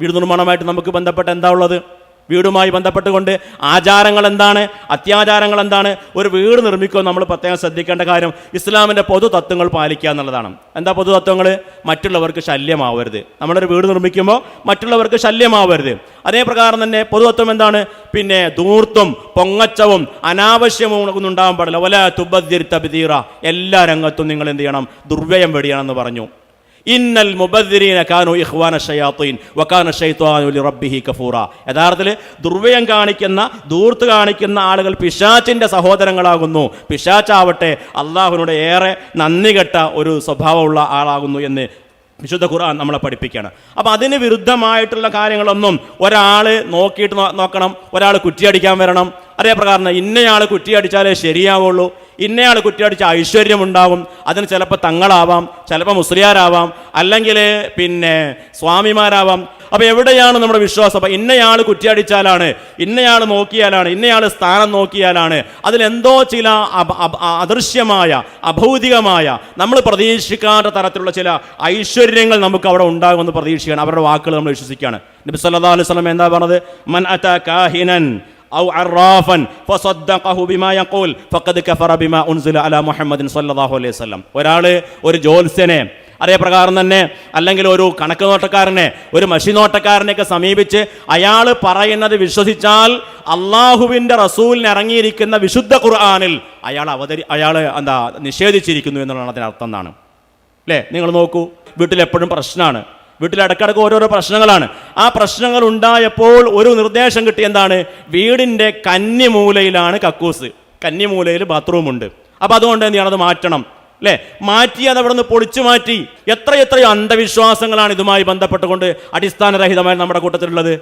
വീട് നിർമ്മാണമായിട്ട് നമുക്ക് ബന്ധപ്പെട്ട് എന്താ ഉള്ളത്? വീടുമായി ബന്ധപ്പെട്ടുകൊണ്ട് ആചാരങ്ങൾ എന്താണ്? അത്യാചാരങ്ങൾ എന്താണ്? ഒരു വീട് നിർമ്മിക്കുമ്പോൾ നമ്മൾ പ്രത്യേകം ശ്രദ്ധിക്കേണ്ട കാര്യം ഇസ്ലാമിന്റെ പൊതു തത്വങ്ങൾ പാലിക്കുക എന്നുള്ളതാണ്. എന്താ പൊതു തത്വങ്ങൾ മറ്റുള്ളവർക്ക് ശല്യമാവരുത്. നമ്മളൊരു വീട് നിർമ്മിക്കുമ്പോൾ മറ്റുള്ളവർക്ക് ശല്യമാവരുത്. അതേപ്രകാരം തന്നെ പൊതുതത്വം എന്താണ്? പിന്നെ ധൂർത്തും പൊങ്ങച്ചവും അനാവശ്യവും ഒന്നും ഉണ്ടാകാൻ പാടില്ല. ഒല തുബദ്ദിർ എല്ലാ രംഗത്തും നിങ്ങൾ എന്ത് ചെയ്യണം? ദുർവ്യയം വെടിയണമെന്ന് പറഞ്ഞു. ഇന്നൽ മുബദ്രീന കാനു ഇഹ്വാന ഷയാത്തീൻ വക്കാന ഷൈത്വാനു ലിറബ്ബിഹി കഫൂറ. യഥാർത്ഥത്തിൽ ദുർവ്യം കാണിക്കുന്ന ദൂർത്ത് കാണിക്കുന്ന ആളുകൾ പിശാച്ചിന്റെ സഹോദരങ്ങളാകുന്നു. പിശാച്ചാവട്ടെ അള്ളാഹുവിനോട് ഏറെ നന്ദി കെട്ട ഒരു സ്വഭാവമുള്ള ആളാകുന്നു എന്ന് വിശുദ്ധ ഖുർആൻ നമ്മളെ പഠിപ്പിക്കുകയാണ് അപ്പം അതിന് വിരുദ്ധമായിട്ടുള്ള കാര്യങ്ങളൊന്നും ഒരാൾ നോക്കിയിട്ട് നോക്കണം ഒരാൾ കുറ്റിയടിക്കാൻ വരണം. അതേ പ്രകാരം ഇന്നയാൾ കുറ്റിയടിച്ചാലേ ശരിയാവുള്ളൂ. ഇന്നയാൾ കുറ്റിയടിച്ച ഐശ്വര്യം ഉണ്ടാകും അതിന് ചിലപ്പോൾ തങ്ങളാവാം ചിലപ്പോൾ മുസ്ലിയാരാവാം അല്ലെങ്കിൽ പിന്നെ സ്വാമിമാരാവാം. അപ്പോൾ എവിടെയാണ് നമ്മുടെ വിശ്വാസം? അപ്പം ഇന്നയാൾ കുറ്റിയടിച്ചാലാണ് ഇന്നയാൾ നോക്കിയാലാണ് ഇന്നയാൾ സ്ഥാനം നോക്കിയാലാണ്. അതിലെന്തോ ചില അദൃശ്യമായ അഭൗതികമായ നമ്മൾ പ്രതീക്ഷിക്കാത്ത തരത്തിലുള്ള ചില ഐശ്വര്യങ്ങൾ നമുക്ക് അവിടെ ഉണ്ടാകുമെന്ന് പ്രതീക്ഷിക്കുകയാണ്. അവരുടെ വാക്കുകൾ നമ്മൾ വിശ്വസിക്കുകയാണ്. നബി സല്ലല്ലാഹു അലൈഹി വസല്ലം എന്താ പറഞ്ഞത്? മൻ അത കാഹിനൻ ഔ അറാഫൻ ഫസദ്ദഖഹു ബിമാ യഖൂൽ ഫഖദ് കഫറ ബിമാ ഉൻസില അലാ മുഹമ്മദിൻ സല്ലല്ലാഹു അലൈഹി വസല്ലം ഒരാൾ ഒരു അതേ പ്രകാരം തന്നെ അല്ലെങ്കിൽ ഒരു കണക്ക് നോട്ടക്കാരനെ ഒരു മഷി നോട്ടക്കാരനെയൊക്കെ സമീപിച്ച് അയാൾ പറയുന്നത് വിശ്വസിച്ചാൽ അള്ളാഹുവിന്റെ റസൂലിന് ഇറങ്ങിയിരിക്കുന്ന വിശുദ്ധ ഖുർആാനിൽ അയാൾ അവതരി അയാൾ എന്താ നിഷേധിച്ചിരിക്കുന്നു എന്നുള്ളതാണ് അതിനർത്ഥം എന്നാണ് അല്ലേ? നിങ്ങൾ നോക്കൂ. വീട്ടിൽ എപ്പോഴും പ്രശ്നമാണ്. വീട്ടിൽ ഇടക്കിടക്ക് ഓരോരോ പ്രശ്നങ്ങളാണ്. ആ പ്രശ്നങ്ങൾ ഉണ്ടായപ്പോൾ ഒരു നിർദ്ദേശം കിട്ടി എന്താണ്? വീടിന്റെ കന്നിമൂലയിലാണ് കക്കൂസ്. കന്നിമൂലയിൽ ബാത്റൂമുണ്ട് അപ്പോൾ അതുകൊണ്ട് എന്ത് അത് മാറ്റണം? അല്ലേ മാറ്റി അത് അവിടെ നിന്ന് പൊളിച്ചു മാറ്റി. എത്ര എത്രയോ അന്ധവിശ്വാസങ്ങളാണ് ഇതുമായി ബന്ധപ്പെട്ടുകൊണ്ട് അടിസ്ഥാനരഹിതമായി നമ്മുടെ കൂട്ടത്തിലുള്ളത്.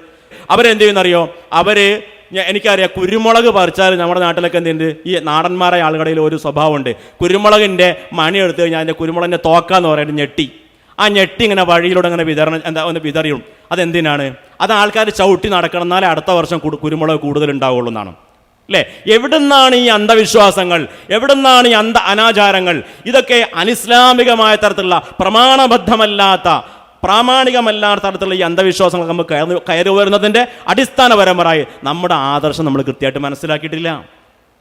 അവരെന്ത് ചെയ്യുന്നറിയോ? അവർ ഞ- എനിക്കറിയാം കുരുമുളക് പറിച്ചാൽ നമ്മുടെ നാട്ടിലൊക്കെ എന്തുണ്ട്? ഈ നാടന്മാരായ ആളുകളിൽ ഒരു സ്വഭാവമുണ്ട്. കുരുമുളകിന്റെ മണി എടുത്തു കഴിഞ്ഞാൽ അതിന്റെ കുരുമുളകിന്റെ തോക്കാന്ന് പറയുന്നത് ഞെട്ടി. ആ ഞെട്ടി ഇങ്ങനെ വഴിയിലൂടെ ഇങ്ങനെ വിതരണം എന്താ ഒന്ന് വിതറിയും. അതെന്തിനാണ്? അത് ആൾക്കാർ ചവിട്ടി നടക്കണം എന്നാലേ അടുത്ത വർഷം കുരുമുളക് കൂടുതൽ ഉണ്ടാവുള്ളൂ എന്നാണ്. അല്ലേ? എവിടുന്നാണ് ഈ അന്ധവിശ്വാസങ്ങൾ? എവിടുന്നാണ് ഈ അന്ധ അനാചാരങ്ങൾ? ഇതൊക്കെ അനിസ്ലാമികമായ തരത്തിലുള്ള പ്രമാണബദ്ധമല്ലാത്ത പ്രാമാണികമല്ലാത്ത തരത്തിലുള്ള ഈ അന്ധവിശ്വാസങ്ങൾ നമ്മൾ കയറി കയറി വരുന്നതിന്റെ അടിസ്ഥാനപരമായി നമ്മുടെ ആദർശം നമ്മൾ കൃത്യമായിട്ട് മനസ്സിലാക്കിയിട്ടില്ല.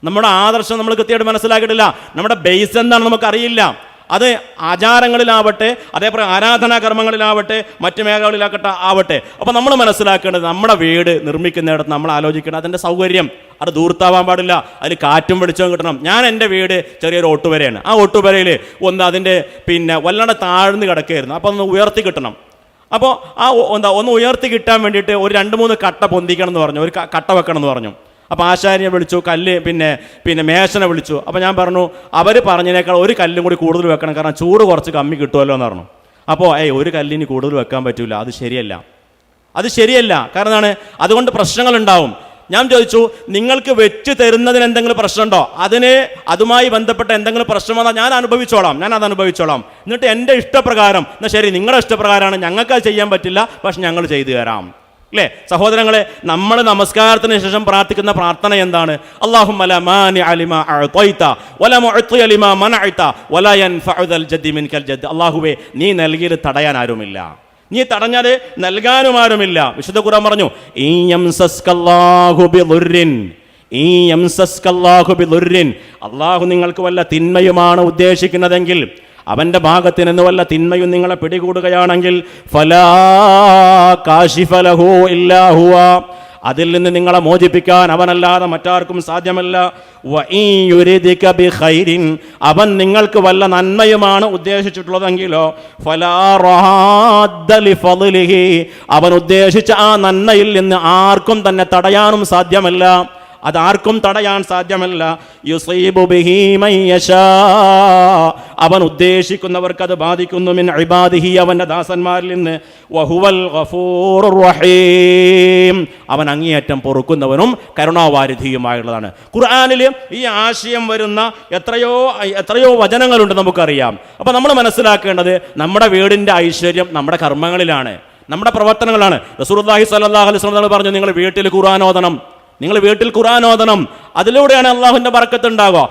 നമ്മുടെ ആദർശം നമ്മൾ കൃത്യമായിട്ട് മനസ്സിലാക്കിയിട്ടില്ല. നമ്മുടെ ബേസ് എന്താണെന്ന് നമുക്കറിയില്ല. അത് ആചാരങ്ങളിലാവട്ടെ അതേപോലെ ആരാധനാ കർമ്മങ്ങളിലാവട്ടെ മറ്റ് മേഖലകളിലാക്കട്ടെ ആവട്ടെ. അപ്പോൾ നമ്മൾ മനസ്സിലാക്കേണ്ടത് നമ്മുടെ വീട് നിർമ്മിക്കുന്നിടത്ത് നമ്മൾ ആലോചിക്കണം. അതിന്റെ സൗകര്യം അത് ദൂർത്താവാൻ പാടില്ല. അതിൽ കാറ്റും വെളിച്ചവും കിട്ടണം. ഞാൻ എന്റെ വീട് ചെറിയൊരു ഓട്ടുപരയാണ്. ആ ഓട്ടുപരയിൽ ഒന്ന് അതിന്റെ പിന്നെ വല്ലാണ്ട് താഴ്ന്നു കിടക്കുകയായിരുന്നു. അപ്പോൾ ഒന്ന് ഉയർത്തി കിട്ടണം. അപ്പോൾ ആ എന്താ ഒന്ന് ഉയർത്തി കിട്ടാൻ വേണ്ടിയിട്ട് ഒരു രണ്ട് മൂന്ന് കട്ട പൊന്തിക്കണം എന്ന് പറഞ്ഞു. ഒരു കട്ട വെക്കണം എന്ന് പറഞ്ഞു. അപ്പോൾ ആശാരിയെ വിളിച്ചു കല്ല് പിന്നെ പിന്നെ മേശനെ വിളിച്ചു. അപ്പോൾ ഞാൻ പറഞ്ഞു അവർ പറഞ്ഞതിനേക്കാൾ ഒരു കല്ലും കൂടി കൂടുതൽ വെക്കണം കാരണം ചൂട് കുറച്ച് കമ്മി കിട്ടുമല്ലോ എന്ന് പറഞ്ഞു. അപ്പോൾ ഏയ് ഒരു കല്ലിന് കൂടുതൽ വെക്കാൻ പറ്റില്ല അത് ശരിയല്ല. അത് ശരിയല്ല. കാരണം എന്താണ്? അതുകൊണ്ട് പ്രശ്നങ്ങളുണ്ടാവും. ഞാൻ ചോദിച്ചു നിങ്ങൾക്ക് വെച്ച് തരുന്നതിന് എന്തെങ്കിലും പ്രശ്നമുണ്ടോ? അതിന് അതുമായി ബന്ധപ്പെട്ട എന്തെങ്കിലും പ്രശ്നം വന്നാൽ ഞാൻ അനുഭവിച്ചോളാം ഞാൻ അത് അനുഭവിച്ചോളാം. എന്നിട്ട് എന്റെ ഇഷ്ടപ്രകാരം എന്നാൽ ശരി നിങ്ങളുടെ ഇഷ്ടപ്രകാരമാണ് ഞങ്ങൾക്ക് അത് ചെയ്യാൻ പറ്റില്ല പക്ഷെ ഞങ്ങൾ ചെയ്തു തരാം. അല്ലേ സഹോദരങ്ങളെ നമ്മൾ നമസ്കാരത്തിന് ശേഷം പ്രാർത്ഥിക്കുന്ന പ്രാർത്ഥന എന്താണ്? അള്ളാഹും അള്ളാഹുവേ നീ നൽകിയത് തടയാൻ ആരുമില്ല. നീ തടഞ്ഞത് നൽകാനും ആരുമില്ല. വിശുദ്ധ ഖുർആൻ പറഞ്ഞു. അള്ളാഹു നിങ്ങൾക്ക് വല്ല തിന്മയുമാണ് ഉദ്ദേശിക്കുന്നതെങ്കിൽ അവന്റെ ഭാഗത്ത് വല്ല തിന്മയും നിങ്ങളെ പിടികൂടുകയാണെങ്കിൽ ഫലാ കാശിഫലഹു ഇല്ലാ ഹുവ. അതിൽ നിന്ന് നിങ്ങളെ മോചിപ്പിക്കാൻ അവനല്ലാതെ മറ്റാർക്കും സാധ്യമല്ല. അവൻ നിങ്ങൾക്ക് വല്ല നന്മയുമാണ് ഉദ്ദേശിച്ചിട്ടുള്ളതെങ്കിലോ അവൻ ഉദ്ദേശിച്ച ആ നന്മയിൽ നിന്ന് ആർക്കും തന്നെ തടയാനും സാധ്യമല്ല. അതാർക്കും തടയാൻ സാധ്യമല്ല. അവൻ ഉദ്ദേശിക്കുന്നവർക്ക് അത് ബാധിക്കുന്നു. മിൻ ഇബാദിഹി അവന്റെ ദാസന്മാരിൽ നിന്ന്. വഹുവൽ റഹീം. അവൻ അങ്ങേയറ്റം പൊറുക്കുന്നവനും കരുണാവാരിധിയുമായുള്ളതാണ്. ഖുർആാനിൽ ഈ ആശയം വരുന്ന എത്രയോ എത്രയോ വചനങ്ങളുണ്ട് നമുക്കറിയാം. അപ്പോൾ നമ്മൾ മനസ്സിലാക്കേണ്ടത് നമ്മുടെ വീടിന്റെ ഐശ്വര്യം നമ്മുടെ കർമ്മങ്ങളിലാണ്. നമ്മുടെ പ്രവർത്തനങ്ങളാണ്. റസൂർദാഹി സ്വല്ലല്ലാഹു അലൈഹി വസല്ലം പറഞ്ഞു നിങ്ങൾ വീട്ടിൽ ഖുർആൻ ഓതണം. നിങ്ങൾ വീട്ടിൽ ഖുർആൻ ഓതണം. അതിലൂടെയാണ് അള്ളാഹുവിന്റെ ബർക്കത്ത് ഉണ്ടാകുക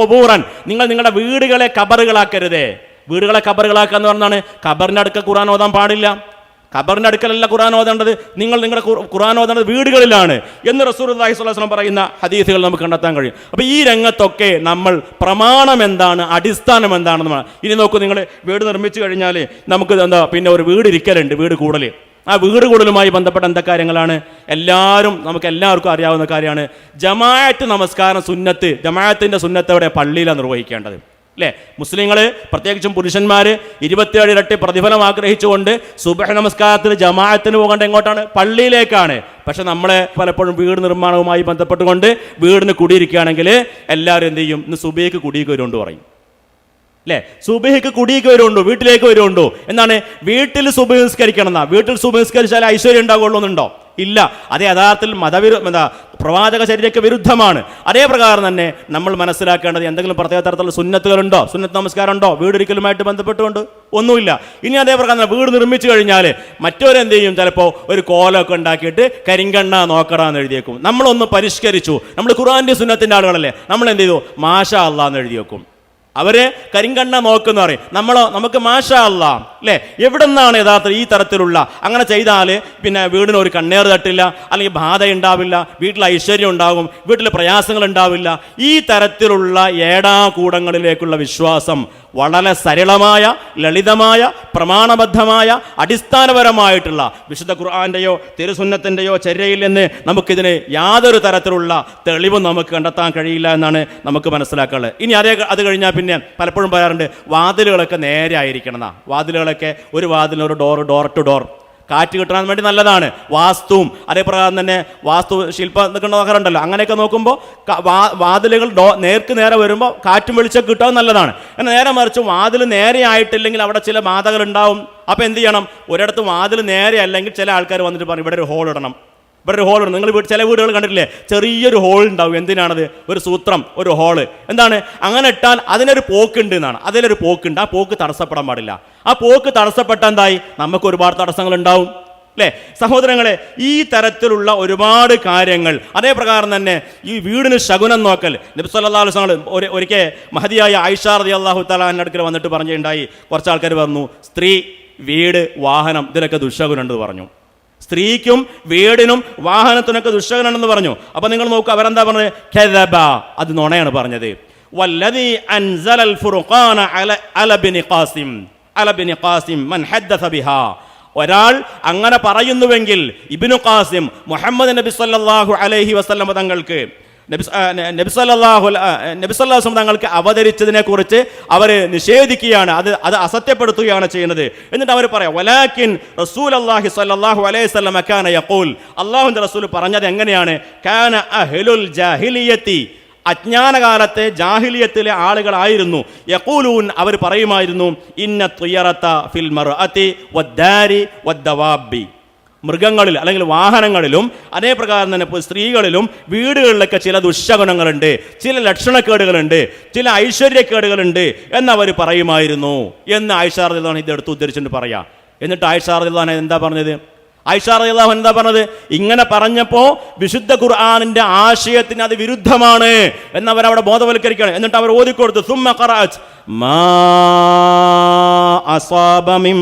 ഖുബൂറൻ. നിങ്ങൾ നിങ്ങളുടെ വീടുകളെ കബറുകളാക്കരുതേ വീടുകളെ കബറുകളാക്കുക എന്ന് പറഞ്ഞാണ് ഖബറിന്റെ അടുക്ക ഖുർആൻ ഓതാൻ പാടില്ല. ഖബറിന്റെ അടുക്കലല്ല ഖുർആൻ ഓതേണ്ടത്. നിങ്ങൾ നിങ്ങളുടെ ഖുർആൻ ഓതേണ്ടത് വീടുകളിലാണ് എന്ന് റസൂർ അള്ളാഹി സ്വലം പറയുന്ന ഹദീസുകൾ നമുക്ക് കണ്ടെത്താൻ കഴിയും. അപ്പോൾ ഈ രംഗത്തൊക്കെ നമ്മൾ പ്രമാണം എന്താണ് അടിസ്ഥാനം എന്താണെന്ന് ഇനി നോക്കൂ നിങ്ങൾ വീട് നിർമ്മിച്ചു കഴിഞ്ഞാൽ നമുക്ക് എന്താ പിന്നെ ഒരു വീട് ഇരിക്കലുണ്ട് വീട് കൂടൽ ആ വീട് കൂടലുമായി ബന്ധപ്പെട്ട എന്താ കാര്യങ്ങളാണ്? എല്ലാവരും നമുക്ക് എല്ലാവർക്കും അറിയാവുന്ന കാര്യമാണ്. ജമാഅത്ത് നമസ്കാരം സുന്നത്ത് ജമാഅത്തിന്റെ സുന്നത്ത് അവിടെ പള്ളിയിലാണ് നിർവഹിക്കേണ്ടത്. അല്ലേ? മുസ്ലിങ്ങൾ പ്രത്യേകിച്ചും പുരുഷന്മാർ ഇരുപത്തിയേഴ് ഇരട്ടി പ്രതിഫലം ആഗ്രഹിച്ചുകൊണ്ട് സുബഹ നമസ്കാരത്തിന് ജമാഅത്തിന് പോകേണ്ട എങ്ങോട്ടാണ്? പള്ളിയിലേക്കാണ്. പക്ഷെ നമ്മളെ പലപ്പോഴും വീട് നിർമ്മാണവുമായി ബന്ധപ്പെട്ടുകൊണ്ട് വീടിന് കുടിയിരിക്കുകയാണെങ്കിൽ എല്ലാവരും എന്ത് ചെയ്യും? ഇന്ന് സുബൈക്ക് കുടിയേക്ക് വരുമെന്ന് പറയും. അല്ലേ സുബഹിക്ക് കുടിയേക്ക് വരുമുണ്ടോ? വീട്ടിലേക്ക് വരുമുണ്ടോ? എന്നാണ് വീട്ടിൽ സുബഹിസ്കരിക്കണം എന്നാ വീട്ടിൽ സുബഹിസ്കരിച്ചാൽ ഐശ്വര്യം ഉണ്ടാകുള്ളൂ എന്നുണ്ടോ ഇല്ല. അത് യഥാർത്ഥത്തിൽ മതവിരു എന്താ പ്രവാചക ശരീരയ്ക്ക് വിരുദ്ധമാണ്. അതേ പ്രകാരം തന്നെ നമ്മൾ മനസ്സിലാക്കേണ്ടത് എന്തെങ്കിലും പ്രത്യേക തരത്തിലുള്ള സുന്നത്തുകളുണ്ടോ? സുന്നത്ത് നമസ്കാരം ഉണ്ടോ വീടൊരിക്കലുമായിട്ട് ബന്ധപ്പെട്ടുകൊണ്ട് ഒന്നുമില്ല. ഇനി അതേ പ്രകാരം തന്നെ വീട് നിർമ്മിച്ചു കഴിഞ്ഞാൽ മറ്റവരെന്ത് ചെയ്യും ചിലപ്പോൾ ഒരു കോലമൊക്കെ ഉണ്ടാക്കിയിട്ട് കരിങ്കണ്ണ നോക്കടാന്ന് എഴുതിയേക്കും. നമ്മളൊന്ന് പരിഷ്കരിച്ചു. നമ്മൾ ഖുറാന്റെ സുന്നത്തിന്റെ ആളുകളല്ലേ. നമ്മൾ എന്ത് ചെയ്തു മാഷ അള്ളാന്ന് എഴുതി വെക്കും അവർ കരിങ്കണ്ണ നോക്കുന്ന പറയും. നമ്മളോ നമുക്ക് മാഷ അല്ല എവിടെ നിന്നാണ് യഥാർത്ഥം ഈ തരത്തിലുള്ള അങ്ങനെ ചെയ്താൽ പിന്നെ വീടിന് ഒരു കണ്ണേർ തട്ടില്ല അല്ലെങ്കിൽ ബാധ ഉണ്ടാവില്ല വീട്ടിൽ ഐശ്വര്യം ഉണ്ടാകും വീട്ടിൽ പ്രയാസങ്ങൾ ഉണ്ടാവില്ല. ഈ തരത്തിലുള്ള ഏടാകൂടങ്ങളിലേക്കുള്ള വിശ്വാസം വളരെ സരളമായ ലളിതമായ പ്രമാണബദ്ധമായ അടിസ്ഥാനപരമായിട്ടുള്ള വിശുദ്ധ ഖുർആാന്റെയോ തിരുസുന്നത്തിന്റെയോ ചര്യയിൽ നിന്ന് നമുക്കിതിന് യാതൊരു തരത്തിലുള്ള തെളിവും നമുക്ക് കണ്ടെത്താൻ കഴിയില്ല എന്നാണ് നമുക്ക് മനസ്സിലാക്കാനുള്ളത്. ഇനി അതേ അത് കഴിഞ്ഞാൽ പിന്നെ പലപ്പോഴും പറയാറുണ്ട് വാതിലുകളൊക്കെ നേരെ ആയിരിക്കണം വാതിലുകളൊക്കെ ഒരു വാതിലിന് ഒരു ഡോർ ഡോർ ടു ഡോർ കാറ്റ് കിട്ടാൻ വേണ്ടി നല്ലതാണ്. വാസ്തുവും അതേപ്രകാരം തന്നെ വാസ്തു ശില്പം നിൽക്കുന്ന നോക്കാറുണ്ടല്ലോ അങ്ങനെയൊക്കെ നോക്കുമ്പോൾ വാതിലുകൾ ഡോ നേർക്ക് നേരെ വരുമ്പോൾ കാറ്റും വെളിച്ചം കിട്ടാൻ നല്ലതാണ്. എന്നാൽ നേരെ മറിച്ച് വാതിൽ നേരെ ആയിട്ടില്ലെങ്കിൽ അവിടെ ചില ബാധകൾ ഉണ്ടാവും അപ്പോൾ എന്ത് ചെയ്യണം? ഒരിടത്ത് വാതിൽ നേരെ അല്ലെങ്കിൽ ചില ആൾക്കാർ വന്നിട്ട് പറയും ഇവിടെ ഒരു ഹോൾ ഇടണം. ഇവിടെ ഒരു ഹോൾ ഉണ്ട് നിങ്ങൾ ചില വീടുകൾ കണ്ടിട്ടില്ലേ? ചെറിയൊരു ഹോൾ ഉണ്ടാവും. എന്തിനാണത്? ഒരു സൂത്രം ഒരു ഹോൾ എന്താണ്? അങ്ങനെ ഇട്ടാൽ അതിനൊരു പോക്കുണ്ട് എന്നാണ്. അതിലൊരു പോക്കുണ്ട്. ആ പോക്ക് തടസ്സപ്പെടാൻ പാടില്ല. ആ പോക്ക് തടസ്സപ്പെട്ട എന്തായി? നമുക്ക് ഒരുപാട് തടസ്സങ്ങൾ ഉണ്ടാവും അല്ലേ സഹോദരങ്ങളെ ഈ തരത്തിലുള്ള ഒരുപാട് കാര്യങ്ങൾ അതേപ്രകാരം തന്നെ ഈ വീടിന് ശകുനം നോക്കൽ നബിസ്വല്ലാസ്ങ്ങൾ ഒരു ഒരിക്കൽ മഹതിയായ ഐഷാർദി അള്ളാഹു തലാന്റെ അടുക്കൽ വന്നിട്ട് പറഞ്ഞിട്ടുണ്ടായി. കുറച്ച് ആൾക്കാർ പറഞ്ഞു സ്ത്രീ വീട് വാഹനം ഇതിനൊക്കെ ദുശകുനുണ്ട് പറഞ്ഞു. സ്ത്രീക്കും വീടിനും വാഹനത്തിനൊക്കെ ദുഷ്ടകനാണെന്ന് പറഞ്ഞു. അപ്പോൾ നിങ്ങൾ നോക്കുക അവരെന്താ പറഞ്ഞത്? ഖെദബ അത് നുണയാണ് പറഞ്ഞത്. വല്ലതി അൻസൽ ഫുർഖാന അല അല ബിനി ഖാസിം അല ബിനി ഖാസിം മൻ ഹദ്ദസ ബിഹാ. ഒരാൾ അങ്ങനെ പറയുന്നുവെങ്കിൽ ഇബ്നു ഖാസിം മുഹമ്മദ് നബി സല്ലല്ലാഹു അലൈഹി വസ്ലമ തങ്ങൾക്ക് നബി ആ, നബി സല്ലല്ലാഹു നബി സല്ലല്ലാഹു അലൈഹി തങ്ങൾക്ക് അവതരിച്ചതിനെ കുറിച്ച് അവർ നിഷേധിക്കുകയാണ്. അത് അത് അസത്യപ്പെടുത്തുകയാണ് ചെയ്യുന്നത്. എന്നിട്ട് അവർ പറയാം വലാക്കിൻ റസൂൽ അള്ളാഹി സല്ലല്ലാഹു അലൈഹി വസല്ലം കാന യഖൂൽ. അള്ളാഹുവിന്റെ റസൂൽ പറഞ്ഞത് എങ്ങനെയാണ്? കാന അഹ്ലുൽ ജാഹിലിയത്തി അജ്ഞാനകാലത്തെ ജാഹിലിയത്തിലെ ആളുകളായിരുന്നു. യക്കൂലൂൻ അവർ പറയുമായിരുന്നു ഇന്ന തുയറത്ത ഫിൽ അതി വദ്ദാരി വദ്ദവാബി മൃഗങ്ങളിൽ അല്ലെങ്കിൽ വാഹനങ്ങളിലും അതേപ്രകാരം തന്നെ ഇപ്പോൾ സ്ത്രീകളിലും വീടുകളിലൊക്കെ ചില ദുശഗുണങ്ങളുണ്ട് ചില ലക്ഷണക്കേടുകളുണ്ട് ചില ഐശ്വര്യക്കേടുകളുണ്ട് എന്നവർ പറയുമായിരുന്നു. എന്ന് ആയിഷാർ ഇത് എടുത്ത് ഉദ്ധരിച്ചിട്ട് പറയാം. എന്നിട്ട് ആയിഷാർ എന്താ പറഞ്ഞത്? ഐഷാറിയാഹു എന്താ പറഞ്ഞത് ഇങ്ങനെ പറഞ്ഞപ്പോൾ വിശുദ്ധ ഖുർആാനിന്റെ ആശയത്തിന് അത് വിരുദ്ധമാണ് എന്നവർ അവിടെ ബോധവൽക്കരിക്കുകയാണ്. എന്നിട്ട് അവർ ഓതിക്കൊടുത്തു സുമ മാ അസാബ മിൻ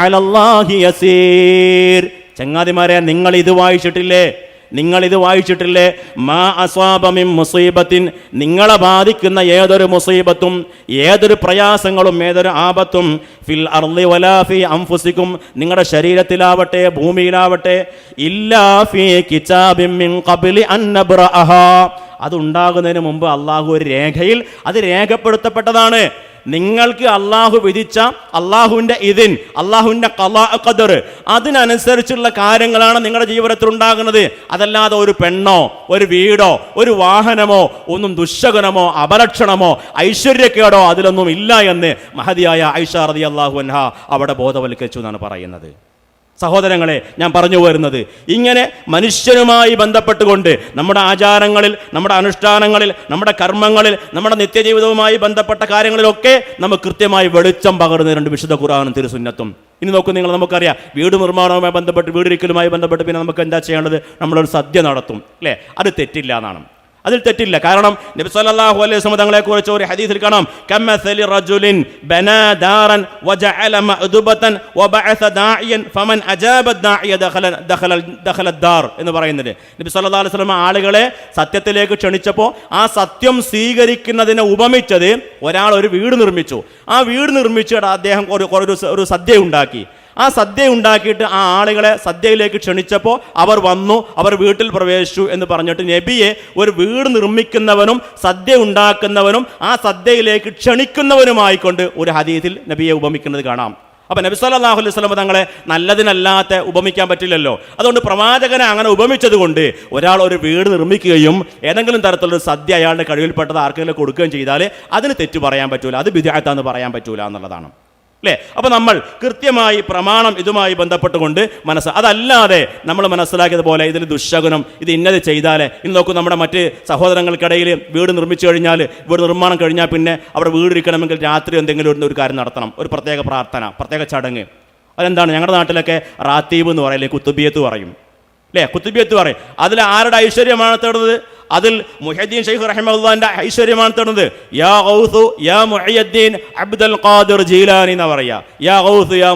അലല്ലാഹി ما ചങ്ങാതിമാരെ നിങ്ങൾ ഇത് വായിച്ചിട്ടില്ലേ? നിങ്ങൾ ഇത് വായിച്ചിട്ടില്ലേ? മാ അസ്വാബമിം മുസീബത്തിൻ. നിങ്ങളെ ബാധിക്കുന്ന ഏതൊരു മുസീബത്തും ഏതൊരു പ്രയാസങ്ങളും ഏതൊരു ആപത്തും ഫിൽ അർലി വലാഫി അംഫുസിക്കും നിങ്ങളുടെ ശരീരത്തിലാവട്ടെ ഭൂമിയിലാവട്ടെ ഇല്ലാഫി കിതാബിമിൻ കബിലി അന്നബ്രഹ അതുണ്ടാകുന്നതിന് മുമ്പ് അള്ളാഹു ഒരു രേഖയിൽ അത് രേഖപ്പെടുത്തപ്പെട്ടതാണ്. നിങ്ങൾക്ക് അള്ളാഹു വിധിച്ച അള്ളാഹുവിന്റെ ഇതിൻ അള്ളാഹുവിന്റെ കലാ ഖദർ. അതിനനുസരിച്ചുള്ള കാര്യങ്ങളാണ് നിങ്ങളുടെ ജീവിതത്തിൽ ഉണ്ടാകുന്നത്. അതല്ലാതെ ഒരു പെണ്ണോ ഒരു വീടോ ഒരു വാഹനമോ ഒന്നും ദുശകനമോ അപലക്ഷണമോ ഐശ്വര്യക്കേടോ അതിലൊന്നും ഇല്ല എന്ന് മഹതിയായ ഐഷാറതി അള്ളാഹു അൻഹ അവിടെ ബോധവൽക്കരിച്ചു എന്നാണ് പറയുന്നത്. സഹോദരങ്ങളെ ഞാൻ പറഞ്ഞു വരുന്നത്. ഇങ്ങനെ മനുഷ്യനുമായി ബന്ധപ്പെട്ടുകൊണ്ട് നമ്മുടെ ആചാരങ്ങളിൽ നമ്മുടെ അനുഷ്ഠാനങ്ങളിൽ നമ്മുടെ കർമ്മങ്ങളിൽ നമ്മുടെ നിത്യജീവിതവുമായി ബന്ധപ്പെട്ട കാര്യങ്ങളിലൊക്കെ നമുക്ക് കൃത്യമായി വെളിച്ചം പകർന്നു രണ്ട് വിശുദ്ധ ഖുറാനും തിരുസുന്നത്തും. ഇനി നോക്കൂ നിങ്ങൾ നമുക്കറിയാം വീട് നിർമ്മാണവുമായി ബന്ധപ്പെട്ട് വീടിരിക്കലുമായി ബന്ധപ്പെട്ട് പിന്നെ നമുക്ക് എന്താ ചെയ്യേണ്ടത്? നമ്മളൊരു സദ്യ നടത്തും അല്ലേ? അത് തെറ്റില്ല എന്നാണ്. അതിൽ തെറ്റില്ല. കാരണം നബി സല്ലല്ലാഹു അലൈഹി വസല്ലം തങ്ങളെക്കുറിച്ച് ഒരു ഹദീസിൽ കാണാം. കമ്മസലി റജുലിൻ ബനാ ദാറൻ വജഅല മഅദുബതൻ വബഅസ ദാഇയൻ ഫമൻ അജാബ ദാഇയ ദഖല ദഖല ദഖല ദാർ എന്ന് പറയുന്നത്. നബി സല്ലല്ലാഹു അലൈഹി വസല്ലം ആളുകളെ സത്യത്തിലേക്ക് ക്ഷണിച്ചപ്പോൾ ആ സത്യം സ്വീകരിക്കുന്നതിനെ ഉപമിച്ചത് ഒരാൾ ഒരു വീട് നിർമ്മിച്ചു. ആ വീട് നിർമ്മിച്ചിട്ട് അദ്ദേഹം ഒരു ഒരു ഒരു സദ്യ ഉണ്ടാക്കി. ആ സദ്യ ഉണ്ടാക്കിയിട്ട് ആ ആളുകളെ സദ്യയിലേക്ക് ക്ഷണിച്ചപ്പോൾ അവർ വന്നു അവർ വീട്ടിൽ പ്രവേശിച്ചു എന്ന് പറഞ്ഞിട്ട് നബിയെ ഒരു വീട് നിർമ്മിക്കുന്നവനും സദ്യ ഉണ്ടാക്കുന്നവനും ആ സദ്യയിലേക്ക് ക്ഷണിക്കുന്നവനുമായിക്കൊണ്ട് ഒരു ഹദീസിൽ നബിയെ ഉപമിക്കുന്നത് കാണാം. അപ്പം നബി സല്ലല്ലാഹു അലൈഹി വസല്ലം തങ്ങളെ നല്ലതിനല്ലാത്ത ഉപമിക്കാൻ പറ്റില്ലല്ലോ. അതുകൊണ്ട് പ്രവാചകനെ അങ്ങനെ ഉപമിച്ചത് കൊണ്ട് ഒരാൾ ഒരു വീട് നിർമ്മിക്കുകയും ഏതെങ്കിലും തരത്തിലുള്ള സദ്യ അയാളുടെ കഴിവിൽപ്പെട്ടത് ആർക്കെങ്കിലും കൊടുക്കുകയും ചെയ്താൽ അതിന് തെറ്റു പറയാൻ പറ്റൂല അത് വിദ്യാർത്ഥാന്ന് പറയാൻ പറ്റൂല എന്നുള്ളതാണ്. അല്ലേ അപ്പോൾ നമ്മൾ കൃത്യമായി പ്രമാണം ഇതുമായി ബന്ധപ്പെട്ടുകൊണ്ട് മനസ്സ് അതല്ലാതെ നമ്മൾ മനസ്സിലാക്കിയതുപോലെ ഇതിൽ ദുശകുനം ഇത് ഇന്നത് ചെയ്താലേ ഇന്ന് നോക്കൂ നമ്മുടെ മറ്റ് സഹോദരങ്ങൾക്കിടയിൽ വീട് നിർമ്മിച്ചു കഴിഞ്ഞാൽ വീട് നിർമ്മാണം കഴിഞ്ഞാൽ പിന്നെ അവിടെ വീട് ഇരിക്കണമെങ്കിൽ രാത്രി എന്തെങ്കിലും ഒരു- കാര്യം നടത്തണം. ഒരു പ്രത്യേക പ്രാർത്ഥന പ്രത്യേക ചടങ്ങ്. അതെന്താണ്? ഞങ്ങളുടെ നാട്ടിലൊക്കെ റാത്തീബ് എന്ന് പറയും അല്ലെങ്കിൽ കുത്തുബിയത്ത് പറയും. അല്ലേ കുത്തുബിയത്ത് പറയും. അതിൽ ആരുടെ ഐശ്വര്യമാണ് തേടുന്നത്? അതിൽ മുഹദ്ദീൻ ഷെയ്ഖ് റഹിമുള്ളാന്റെ ഐശ്വര്യമാണ് തരുന്നത്. യാ യാ അബ്ദുൽ ഖാദിർ ജീലാനി എന്ന് പറയാ. യാ ഗൗസു യാ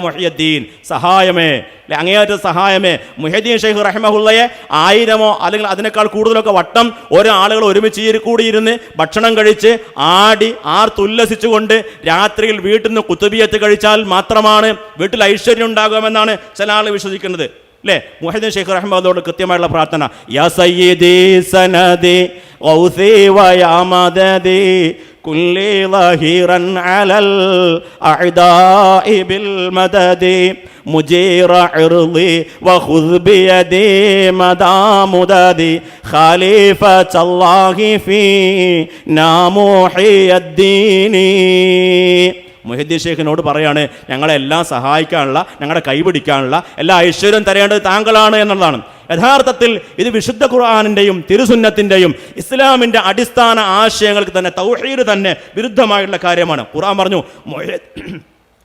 സഹായമേ. അങ്ങേയറ്റ സഹായമേ. മുഹദ്ദീൻ ഷെയ്ഖ് റഹിമഹുള്ളയെ ആയിരമോ അല്ലെങ്കിൽ അതിനേക്കാൾ കൂടുതലൊക്കെ വട്ടം ഒരാളുകൾ ഒരുമിച്ച് കൂടിയിരുന്ന് ഭക്ഷണം കഴിച്ച് ആടി ആർത്തുല്ലസിച്ചുകൊണ്ട് രാത്രിയിൽ വീട്ടിൽ നിന്ന് കുത്തുബിയത്ത് കഴിച്ചാൽ മാത്രമാണ് വീട്ടിൽ ഐശ്വര്യം ഉണ്ടാകുമെന്നാണ് ചില ആൾ വിശ്വസിക്കുന്നത്. അല്ലേ മുഹദ്ദീൻ ഷെയ്ഖ് റഹ്മദോട് കൃത്യമായുള്ള പ്രാർത്ഥന യാ സയ്യിദി സനദി ഔസി വയാ മദദി കുല്ലി ظهيرا على الأعداء بالمدد مجير عرضي وخذ بيدي مدى مددي خليفة الله فينا محي الدين മുഹദ്ദീൻ ഷേഖിനോട് പറയാണ് ഞങ്ങളെല്ലാം സഹായിക്കാനുള്ള ഞങ്ങളുടെ കൈപിടിക്കാനുള്ള എല്ലാ ഐശ്വര്യം തരേണ്ടത് താങ്കളാണ് എന്നുള്ളതാണ്. യഥാർത്ഥത്തിൽ ഇത് വിശുദ്ധ ഖുർആാനിന്റെയും തിരുസുന്നത്തിന്റെയും ഇസ്ലാമിന്റെ അടിസ്ഥാന ആശയങ്ങൾക്ക് തന്നെ തൗഹീർ തന്നെ വിരുദ്ധമായിട്ടുള്ള കാര്യമാണ്. ഖുർആൻ പറഞ്ഞു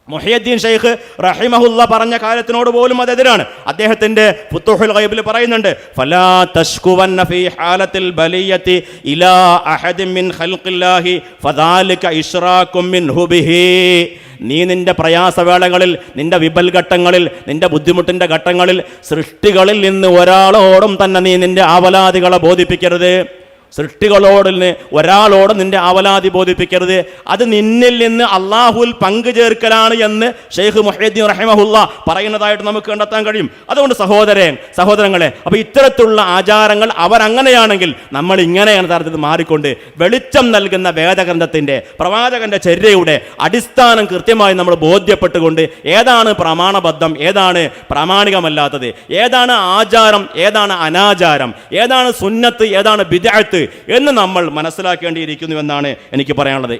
"മുഹ- മൊഹീദ്ദീൻ ഷെയ്ഖ് റഹിമഹുല്ല പറഞ്ഞ കാര്യത്തിനോട് പോലും അതെതിരാണ് അദ്ദേഹത്തിന്റെ ഫുത്തുഹുൽ ഗൈബിൽ പറയുന്നുണ്ട് ഫലാ തശ്കുവന്ന ഫീ ഹാലത്തിൽ ബലിയത്തി ഇലാ അഹദിൻ മിൻ ഖൽഖില്ലാഹി ഫദാലിക ഇശ്റാക്കും മിൻഹു ബിഹി. നീ നിന്റെ പ്രയാസവേളകളിൽ നിന്റെ വിപൽ ഘട്ടങ്ങളിൽ നിന്റെ ബുദ്ധിമുട്ടിന്റെ ഘട്ടങ്ങളിൽ സൃഷ്ടികളിൽ നിന്ന് ഒരാളോടും തന്നെ നീ നിന്റെ ആവലാദികളെ ബോധിപ്പിക്കരുത്. സൃഷ്ടികളോട് ഒരാളോട് നിന്റെ അവലാതി ബോധിപ്പിക്കരുത്. അത് നിന്നിൽ നിന്ന് അള്ളാഹുൽ പങ്കു ചേർക്കലാണ് എന്ന് ഷെയ്ഖ് മുഹീദ്ദീൻ റഹിമഹുല്ല പറയുന്നതായിട്ട് നമുക്ക് കണ്ടെത്താൻ കഴിയും. അതുകൊണ്ട് സഹോദരൻ സഹോദരങ്ങളെ അപ്പോൾ ഇത്തരത്തിലുള്ള ആചാരങ്ങൾ അവരങ്ങനെയാണെങ്കിൽ നമ്മൾ ഇങ്ങനെയാണ് തരത്തിൽ മാറിക്കൊണ്ട് വെളിച്ചം നൽകുന്ന വേദഗ്രന്ഥത്തിന്റെ പ്രവാചകന്റെ ചര്യയുടെ അടിസ്ഥാനം കൃത്യമായി നമ്മൾ ബോധ്യപ്പെട്ടുകൊണ്ട് ഏതാണ് പ്രമാണബദ്ധം ഏതാണ് പ്രാമാണികമല്ലാത്തത് ഏതാണ് ആചാരം ഏതാണ് അനാചാരം ഏതാണ് സുന്നത്ത് ഏതാണ് ബിദഅത്ത് എന്ന് നമ്മൾ മനസ്സിലാക്കേണ്ടിയിരിക്കുന്നു എന്നാണ് എനിക്ക് പറയാനുള്ളത്.